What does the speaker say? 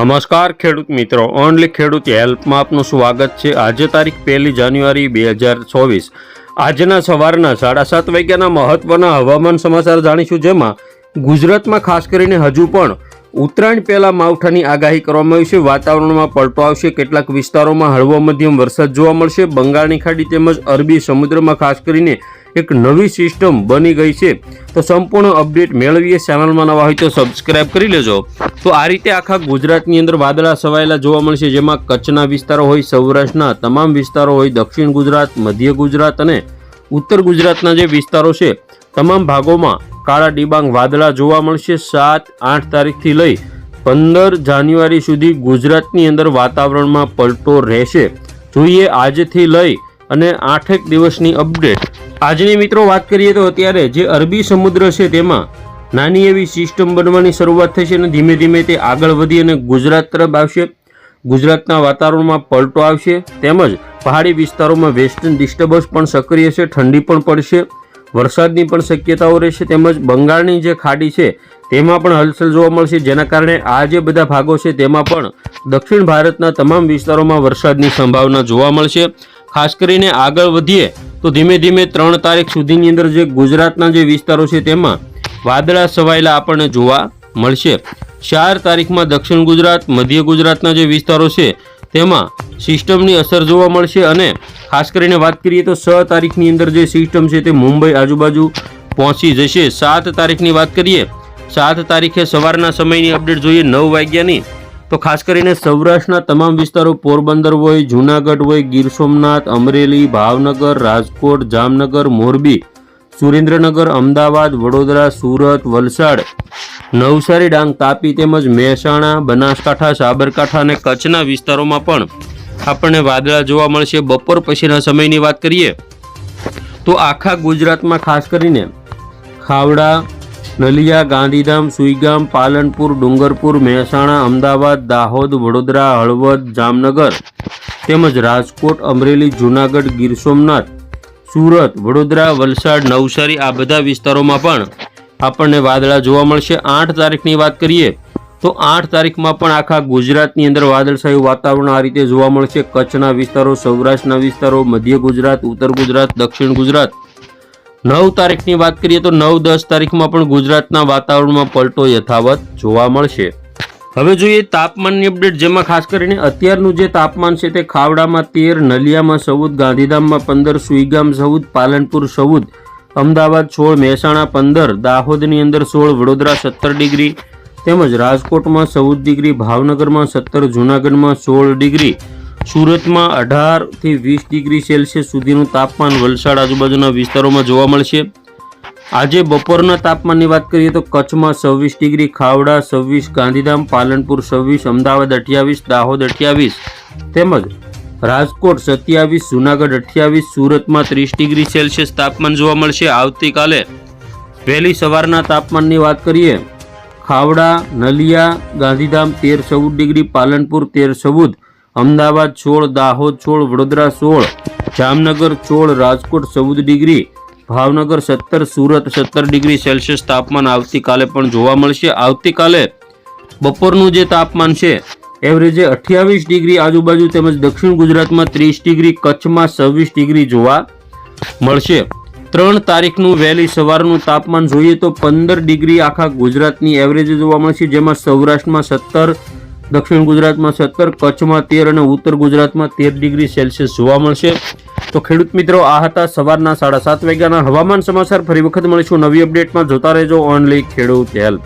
નમસ્કાર ખેડૂત મિત્રો, ઓનલી ખેડૂત હેલ્પમાં આપનું સ્વાગત છે. આજે તારીખ પહેલી જાન્યુઆરી બે હજાર ચોવીસ. આજના સવારના સાડા સાત વાગ્યાના મહત્વના હવામાન સમાચાર જાણીશું જેમાં ગુજરાતમાં ખાસ કરીને હજુ પણ ઉત્તરાયણ પહેલાં માવઠાની આગાહી કરવામાં આવી છે. વાતાવરણમાં પલટો આવશે. કેટલાક વિસ્તારોમાં હળવો મધ્યમ વરસાદ જોવા મળશે. બંગાળની ખાડી તેમજ અરબી સમુદ્રમાં ખાસ કરીને એક નવી સિસ્ટમ બની ગઈ છે. તો સંપૂર્ણ અપડેટ મેળવીએ ચેનલમાં નવા હોય તો સબસ્ક્રાઇબ કરી લેજો. તો આ રીતે આખા ગુજરાતની અંદર વાદળા છવાયેલા જોવા મળશે, જેમાં કચ્છના વિસ્તારો હોય, સૌરાષ્ટ્રના તમામ વિસ્તારો હોય, દક્ષિણ ગુજરાત, મધ્ય ગુજરાત અને ઉત્તર ગુજરાતના જે વિસ્તારો છે, તમામ ભાગોમાં કાળા ડિબાંગ વાદળા જોવા મળશે. સાત, આઠ તારીખથી લઈ પંદર જાન્યુઆરી સુધી ગુજરાતની અંદર વાતાવરણમાં પલટો રહેશે. જોઈએ આજથી લઈ અને આઠેક દિવસની અપડેટ આજની મિત્રો વાત કરીએ તો અત્યારે જે અરબી સમુદ્ર છે તેમાં નાની એવી સિસ્ટમ બનવાની શરૂઆત થશે અને ધીમે ધીમે તે આગળ વધી અને ગુજરાત તરફ આવશે. ગુજરાતના વાતાવરણમાં પલટો આવશે તેમજ પહાડી વિસ્તારોમાં વેસ્ટર્ન ડિસ્ટર્બન્સ પણ સક્રિય છે, ઠંડી પણ પડશે, વરસાદની પણ શક્યતાઓ રહેશે તેમજ બંગાળની જે ખાડી છે તેમાં પણ હલચલ જોવા મળશે. જેના કારણે આ જે બધા ભાગો છે તેમાં પણ દક્ષિણ ભારતના તમામ વિસ્તારોમાં વરસાદની સંભાવના જોવા મળશે. ખાસ કરીને આગળ વધીએ તો ધીમે ધીમે ત્રણ તારીખ સુધીની અંદર જે ગુજરાતના જે વિસ્તારો છે તેમાં વાદળા છવાયેલા આપણને જોવા મળશે. ચાર તારીખમાં દક્ષિણ ગુજરાત, મધ્ય ગુજરાતના જે વિસ્તારો છે તેમાં સિસ્ટમની અસર જોવા મળશે અને ખાસ કરીને વાત કરીએ તો છ તારીખની અંદર જે સિસ્ટમ છે તે મુંબઈ આજુબાજુ પહોંચી જશે. સાત તારીખની વાત કરીએ, સાત તારીખે સવારના સમયની અપડેટ જોઈએ. નવ વાગ્યાની તો ખાસ કરીને સૌરાષ્ટ્રના તમામ વિસ્તારો પોરબંદર હોય, જૂનાગઢ હોય, ગીર સોમનાથ, અમરેલી, ભાવનગર, રાજકોટ, જામનગર, મોરબી, સુરેન્દ્રનગર, અમદાવાદ, વડોદરા, સુરત, વલસાડ, નવસારી, ડાંગ, તાપી તેમજ મહેસાણા, બનાસકાંઠા, સાબરકાંઠા અને કચ્છના વિસ્તારોમાં પણ આપણને વાદળા જોવા મળશે. બપોર પછીના સમયની વાત કરીએ તો આખા ગુજરાતમાં ખાસ કરીને ખાવડા નલિયા, ગાંધીધામ, સુઈગામ, પાલનપુર, ડુંગરપુર, મહેસાણા, અમદાવાદ, દાહોદ, વડોદરા, હળવદ, જામનગર તેમજ રાજકોટ, અમરેલી, જૂનાગઢ, ગીર સોમનાથ, સુરત, વડોદરા, વલસાડ, નવસારી આ બધા વિસ્તારોમાં પણ આપણને વાદળા જોવા મળશે. આઠ તારીખની વાત કરીએ તો આઠ તારીખમાં પણ આખા ગુજરાતની અંદર વાદળછાયું વાતાવરણ આ રીતે જોવા મળશે. કચ્છના વિસ્તારો, સૌરાષ્ટ્રના વિસ્તારો, મધ્ય ગુજરાત, ઉત્તર ગુજરાત, દક્ષિણ ગુજરાત નવ તારીખની વાત કરીએ તો નવ દસ તારીખમાં પણ ગુજરાતના વાતાવરણમાં પલટો યથાવત જોવા મળશે. હવે જોઈએ તાપમાનની અપડેટ, જેમાં ખાસ કરીને અત્યારનું જે તાપમાન છે તે ખાવડામાં તેર, નલિયામાં ચૌદ, ગાંધીધામમાં પંદર, સુઈગામ ચૌદ, પાલનપુર ચૌદ, અમદાવાદ સોળ, મહેસાણા પંદર, દાહોદની અંદર સોળ, વડોદરા સત્તર ડિગ્રી, તેમજ રાજકોટમાં ચૌદ ડિગ્રી, ભાવનગરમાં સત્તર, જૂનાગઢમાં સોળ ડિગ્રી સુરતમાં અઢારથી વીસ ડિગ્રી સેલ્સિયસ સુધીનું તાપમાન વલસાડ આજુબાજુના વિસ્તારોમાં જોવા મળશે. આજે બપોરના તાપમાનની વાત કરીએ તો કચ્છમાં છવ્વીસ ડિગ્રી, ખાવડા છવ્વીસ, ગાંધીધામ, પાલનપુર છવ્વીસ, અમદાવાદ અઠ્યાવીસ, દાહોદ અઠ્યાવીસ તેમજ રાજકોટ સત્યાવીસ, જૂનાગઢ અઠ્યાવીસ, સુરતમાં ત્રીસ ડિગ્રી સેલ્સિયસ તાપમાન જોવા મળશે. આવતીકાલે વહેલી સવારના તાપમાનની વાત કરીએ, ખાવડા, નલિયા, ગાંધીધામ તેર ચૌદ ડિગ્રી, પાલનપુર તેર ચૌદ અમદાવાદ સોળ દાહોદ સોળ વડોદરા સોળ, જામનગર સોળ રાજકોટ ચૌદ ડિગ્રી, ભાવનગર સત્તર, સુરત સત્તર ડિગ્રી સેલ્સિયસ તાપમાન આવતીકાલે પણ જોવા મળશે. આવતીકાલે બપોરનું જે તાપમાન છે, એવરેજે અઠ્યાવીસ ડિગ્રી આજુબાજુ તેમજ દક્ષિણ ગુજરાતમાં ત્રીસ ડિગ્રી, કચ્છમાં છવ્વીસ ડિગ્રી જોવા મળશે. ત્રણ તારીખનું વહેલી સવારનું તાપમાન જોઈએ તો પંદર ડિગ્રી આખા ગુજરાતની એવરેજ જોવા મળશે, જેમાં સૌરાષ્ટ્રમાં સત્તર દક્ષિણ ગુજરાતમાં સત્તર, કચ્છમાં તેર અને ઉત્તર ગુજરાતમાં તેર ડિગ્રી સેલ્સિયસ જોવા મળશે. તો ખેડૂત મિત્રો, આ હતા સવારના સાડા સાત વાગ્યાના હવામાન સમાચાર. ફરી વખત મળીશું નવી અપડેટમાં. જોતા રહેજો ઓનલી ખેડૂત હેલ્પ.